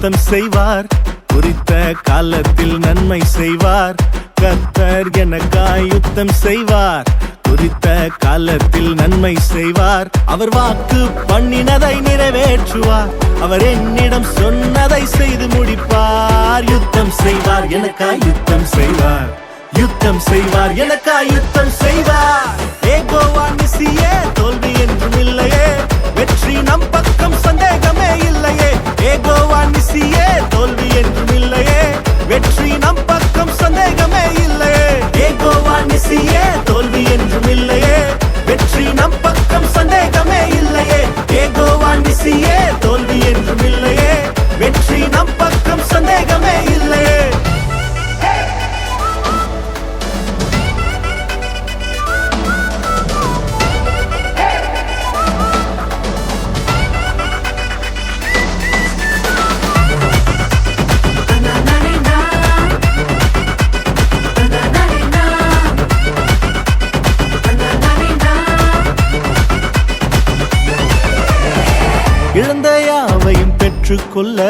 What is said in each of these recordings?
சுத்தம் யுத்தம் செய்வார். குறித்த காலத்தில் நன்மை செய்வார். கத்தர் எனக்காய் யுத்தம் செய்வார். குறித்த காலத்தில் நன்மை செய்வார். அவர் வாக்கு பண்ணினதை நிறைவேற்றுவார். அவர் என்னிடம் சொன்னதை செய்து முடிப்பார். யுத்தம் செய்வார் எனக்காய் யுத்தம் செய்வார். யுத்தம் செய்வார் எனக்காய் யுத்தம் செய்வார். ஏகோவா நிசியே தோல்வி என்றும் ஏகோவா நிசியே தோல்வி ஏற்றுக்கொள்ள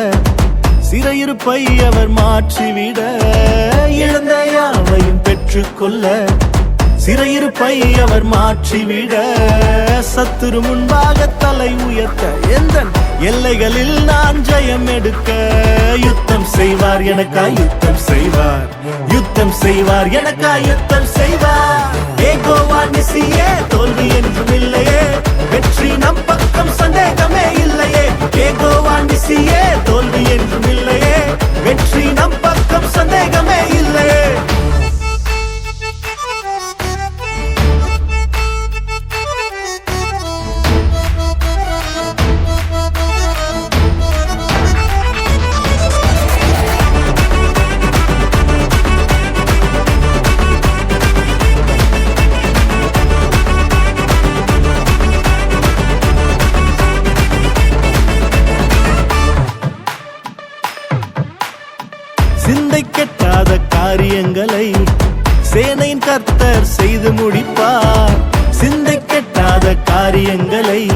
சிறையிருப்பை அவர் மாற்றிவிட இழந்த யாவையும் பெற்றுக்கொள்ள சிறையிருப்பை அவர் மாற்றிவிட சத்துரு முன்பாக தலை உயர்த்த எந்த எல்லைகளில் நான் ஜெயம் எடுக்க யுத்தம் செய்வார் எனக்கா யுத்தம் செய்வார். யுத்தம் செய்வார் எனக்கா யுத்தம் செய்வார். ஏகோவா நிசியே தோல்வி என்றும் சேனையின் கர்த்தர் செய்து முடிப்பார். சிந்தை கெட்டாத காரியங்களை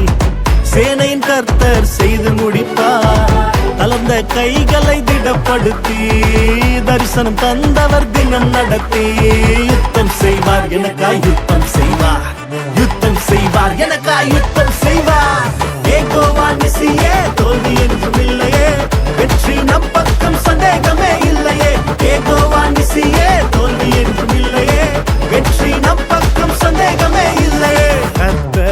சேனையின் கர்த்தர் செய்து முடிப்பார். கலந்த கைகளை திடப்படுத்தி தரிசனம் தந்தவர் தினம் நடத்தி யுத்தம் செய்வார். எனக்காய் யுத்தம் செய்வார். யுத்தம் செய்வார். எனக்காய் யுத்தம் செய்வார். ஏகோவா நிசியே தோல்வி என்றும் இல்லை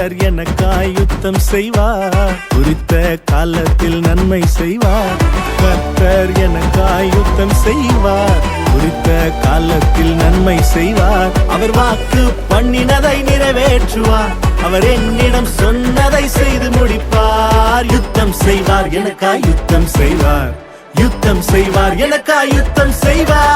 கர்த்தர் எனக்காய் யுத்தம் செய்வார். குறித்த காலத்தில் நன்மை செய்வார். கர்த்தர் எனக்காய் யுத்தம் செய்வார். குறித்த காலத்தில் நன்மை செய்வார். அவர் வாக்கு பண்ணினதை நிறைவேற்றுவார். அவர் என்னிடம் சொன்னதை செய்து முடிப்பார். யுத்தம் செய்வார் எனக்காய் யுத்தம் செய்வார். யுத்தம் செய்வார் எனக்காய் யுத்தம் செய்வார்.